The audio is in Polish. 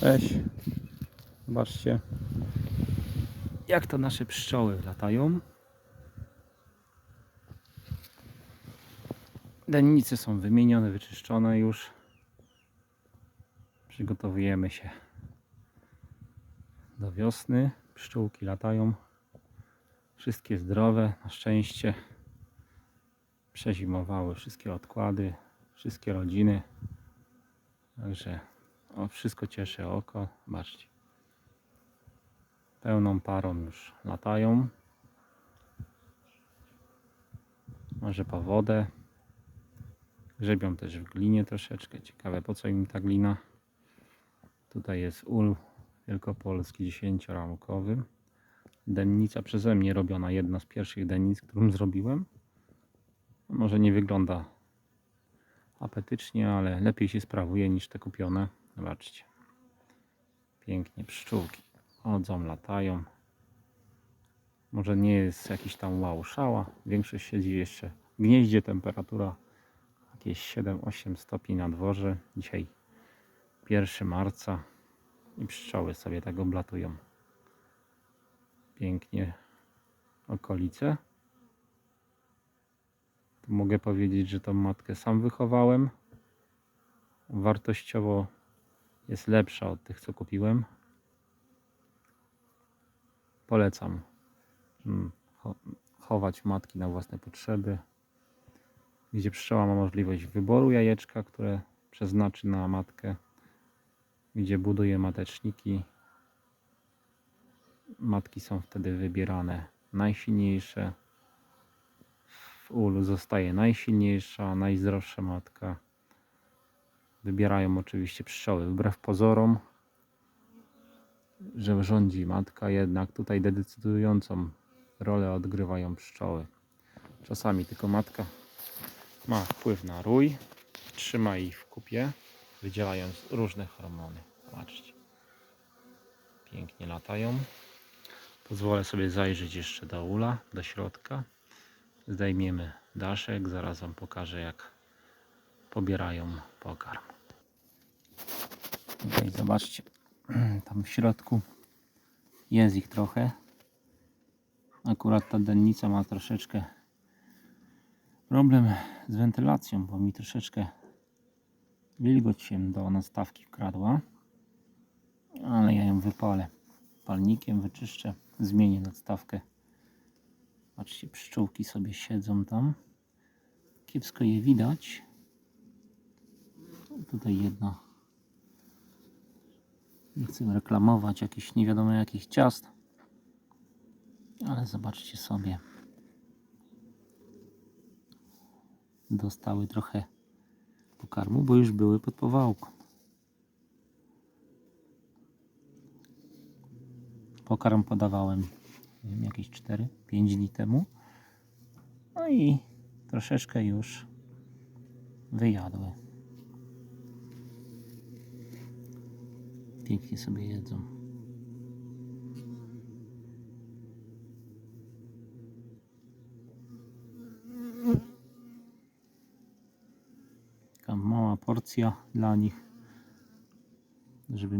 Weź. Zobaczcie. Jak to nasze pszczoły latają. Dennice są wymienione, wyczyszczone już. Przygotowujemy się do wiosny. Pszczółki latają. Wszystkie zdrowe, na szczęście. Przezimowały wszystkie odkłady, wszystkie rodziny. Także o, wszystko cieszy oko. Zobaczcie. Pełną parą już latają. Może po wodę. Grzebią też w glinie troszeczkę. Ciekawe po co im ta glina. Tutaj jest ul wielkopolski 10-ramkowy. Dennica przeze mnie robiona. Jedna z pierwszych dennic, którą zrobiłem. Może nie wygląda apetycznie, ale lepiej się sprawuje niż te kupione. Zobaczcie. Pięknie pszczółki chodzą, latają. Może nie jest jakiś tam wow szała. Większość siedzi jeszcze w gnieździe. Temperatura jakieś 7-8 stopni na dworze. Dzisiaj 1 marca i pszczoły sobie tak oblatują. Pięknie okolice. Tu mogę powiedzieć, że tą matkę sam wychowałem. Wartościowo jest lepsza od tych, co kupiłem. Polecam mm, cho- chować matki na własne potrzeby. Gdzie pszczoła ma możliwość wyboru jajeczka, które przeznaczy na matkę. Gdzie buduje mateczniki. Matki są wtedy wybierane najsilniejsze. W ulu zostaje najsilniejsza, najzdrowsza matka. Wybierają oczywiście pszczoły wbrew pozorom, że rządzi matka, jednak tutaj decydującą rolę odgrywają pszczoły. Czasami tylko matka ma wpływ na rój, trzyma ich w kupie, wydzielając różne hormony. Zobaczcie. Pięknie latają. Pozwolę sobie zajrzeć jeszcze do ula, do środka. Zdejmiemy daszek, zaraz Wam pokażę jak pobierają pokarm. Zobaczcie, tam w środku jest ich trochę. Akurat ta dennica ma troszeczkę problem z wentylacją, bo mi troszeczkę wilgoć się do nastawki wkradła. Ale ja ją wypalę palnikiem, wyczyszczę, zmienię nadstawkę. Patrzcie, pszczółki sobie siedzą tam. Kiepsko je widać. Tutaj jedna. Nie chcę reklamować jakichś nie wiadomo jakich ciast. Ale zobaczcie sobie. Dostały trochę pokarmu, bo już były pod powałką. Pokarm podawałem wiem, jakieś 4-5 dni temu. No i troszeczkę już wyjadły. Pięknie sobie jedzą. Taka mała porcja dla nich, żeby